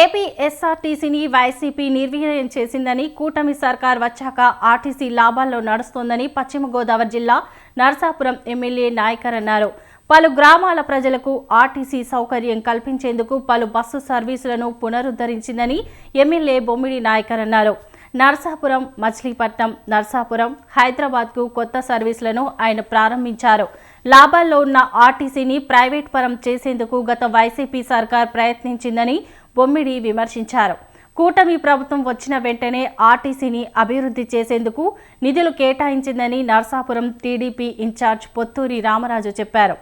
AP ఎస్ఆర్టీసీని YCP నిర్వీర్యం చేసిందని కూటమి సర్కార్ వచ్చాక ఆర్టీసీ లాభాల్లో నడుస్తోందని పశ్చిమ గోదావరి జిల్లా నరసాపురం ఎమ్మెల్యే నాయకర్ అన్నారు. పలు గ్రామాల ప్రజలకు ఆర్టీసీ సౌకర్యం కల్పించేందుకు పలు బస్సు సర్వీసులను పునరుద్ధరించిందని ఎమ్మెల్యే బొమ్మిడి నాయకర్ అన్నారు. నరసాపురం మచిలీపట్నం నరసాపురం హైదరాబాద్కు కొత్త సర్వీసులను ఆయన ప్రారంభించారు. లాభాల్లో ఉన్న ఆర్టీసీని ప్రైవేట్ పరం చేసేందుకు గత వైసీపీ సర్కార్ ప్రయత్నించిందని బొమ్మిడి విమర్శించారు. కూటమి ప్రభుత్వం వచ్చిన వెంటనే ఆర్టీసీని అభివృద్ధి చేసేందుకు నిధులు కేటాయించిందని Narasapuram TDP in charge Potturi Ramaraju చెప్పారు.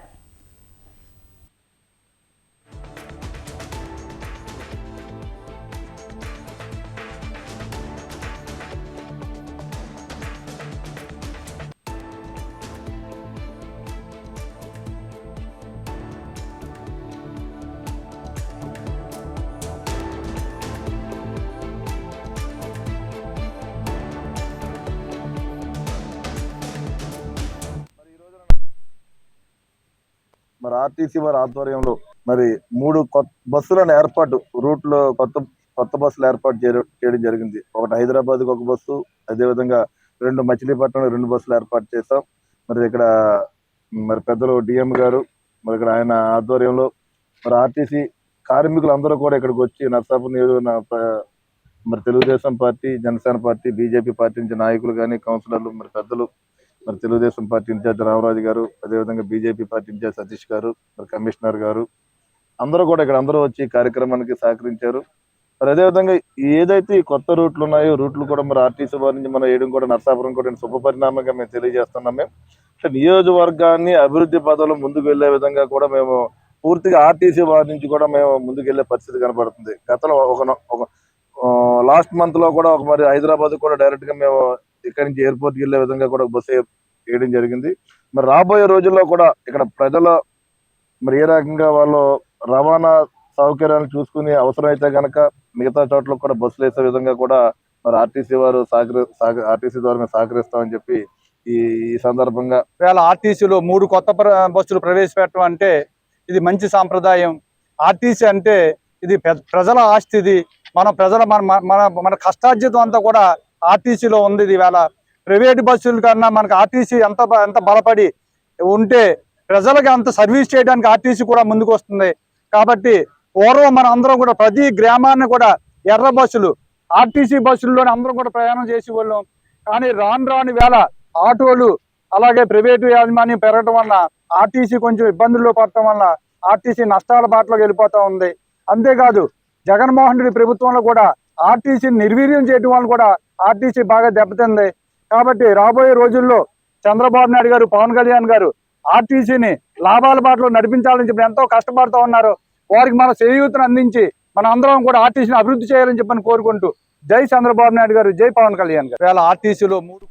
మరి ఆర్టీసీ వారి ఆధ్వర్యంలో మరి మూడు కొత్త బస్సులను ఏర్పాటు రూట్లో కొత్త కొత్త బస్సులు ఏర్పాటు చేయడం చేయడం జరిగింది. ఒకటి హైదరాబాద్ ఒక బస్సు అదేవిధంగా రెండు మచిలీపట్నం రెండు బస్సులు ఏర్పాటు చేస్తాం మరి ఇక్కడ మరి పెద్దలు డిఎం గారు మరి ఇక్కడ ఆయన ఆధ్వర్యంలో మరి ఆర్టీసీ కార్మికులు అందరూ కూడా ఇక్కడికి వచ్చి నర్సాపూర్ నియోజకవర్గ మరి Telugu Desam party Janasena party BJP party నుంచి నాయకులు కానీ కౌన్సిలర్లు మరి పెద్దలు మరి తెలుగుదేశం పార్టీ ఇన్ఛార్జ్ రామరాజు గారు అదేవిధంగా బీజేపీ పార్టీ ఇన్ఛార్జ్ సతీష్ గారు మరి కమిషనర్ గారు అందరూ కూడా ఇక్కడ అందరూ వచ్చి కార్యక్రమానికి సహకరించారు. మరి అదేవిధంగా ఏదైతే ఈ కొత్త రూట్లు ఉన్నాయో రూట్లు కూడా మరి ఆర్టీసీ వారి నుంచి మనం వేయడం కూడా నర్సాపురం కూడా శుభ పరిణామంగా మేము తెలియజేస్తున్నాం మేము. అంటే నియోజకవర్గాన్ని అభివృద్ధి పదంలో ముందుకు వెళ్ళే విధంగా కూడా మేము పూర్తిగా ఆర్టీసీ వారి నుంచి కూడా మేము ముందుకెళ్ళే పరిస్థితి కనబడుతుంది. గతంలో ఒక ఒక లాస్ట్ మంత్లో కూడా ఒక మరి హైదరాబాద్ కూడా డైరెక్ట్గా మేము ఇక్కడి నుంచి ఎయిర్పోర్ట్ వెళ్ళే వెళ్ళే విధంగా కూడా బస్సు వేయడం జరిగింది. మరి రాబోయే రోజుల్లో కూడా ఇక్కడ ప్రజల మరి ఏ రకంగా వాళ్ళు రవాణా సౌకర్యాలను చూసుకుని అవసరమైతే గనక మిగతా చోట్ల కూడా బస్సులు వేసే విధంగా కూడా మరి ఆర్టీసీ వారు సహకరి ఆర్టీసీ ద్వారా మేము సహకరిస్తామని చెప్పి ఈ ఈ సందర్భంగా వేళ ఆర్టీసీలో మూడు కొత్త బస్సులు ప్రవేశపెట్టడం అంటే ఇది మంచి సాంప్రదాయం. ఆర్టీసీ అంటే ఇది పె- ప్రజల ఆస్తిది. మన ప్రజల మన మన- మన మన కష్టార్జితం అంతా కూడా ఆర్టీసీలో ఉంది ఇది వేళ ప్రైవేట్ బస్సుల కన్నా మనకు ఆర్టీసీ ఎంత ఎంత బలపడి ఉంటే ప్రజలకు అంత సర్వీస్ చేయడానికి ఆర్టీసీ కూడా ముందుకు వస్తుంది కాబట్టి పూర్వం మన అందరం కూడా ప్రతి గ్రామాన్ని కూడా ఎర్ర బస్సులు ఆర్టీసీ బస్సుల్లోనే అందరం కూడా ప్రయాణం చేసి వాళ్ళం కానీ రాను రాని వేళ ఆటోలు అలాగే ప్రైవేటు యాజమాన్యం పెరగడం వల్ల ఆర్టీసీ కొంచెం ఇబ్బందుల్లో పడటం వల్ల ఆర్టీసీ నష్టాల బాటలోకి వెళ్ళిపోతూ ఉంది. అంతేకాదు జగన్మోహన్ రెడ్డి ప్రభుత్వంలో కూడా ఆర్టీసీని నిర్వీర్యం చేయడం వల్ల కూడా ఆర్టీసీ బాగా దెబ్బతింది. కాబట్టి రాబోయే రోజుల్లో చంద్రబాబు నాయుడు గారు పవన్ కళ్యాణ్ గారు ఆర్టీసీని లాభాల బాటలో నడిపించాలని చెప్పి ఎంతో కష్టపడుతూ ఉన్నారు. వారికి మన చేయూతను అందించి మన అందరం కూడా ఆర్టీసీని అభివృద్ధి చేయాలని చెప్పని కోరుకుంటూ జై చంద్రబాబు నాయుడు గారు జై పవన్ కళ్యాణ్ గారు. వేళ ఆర్టీసీలో మూడు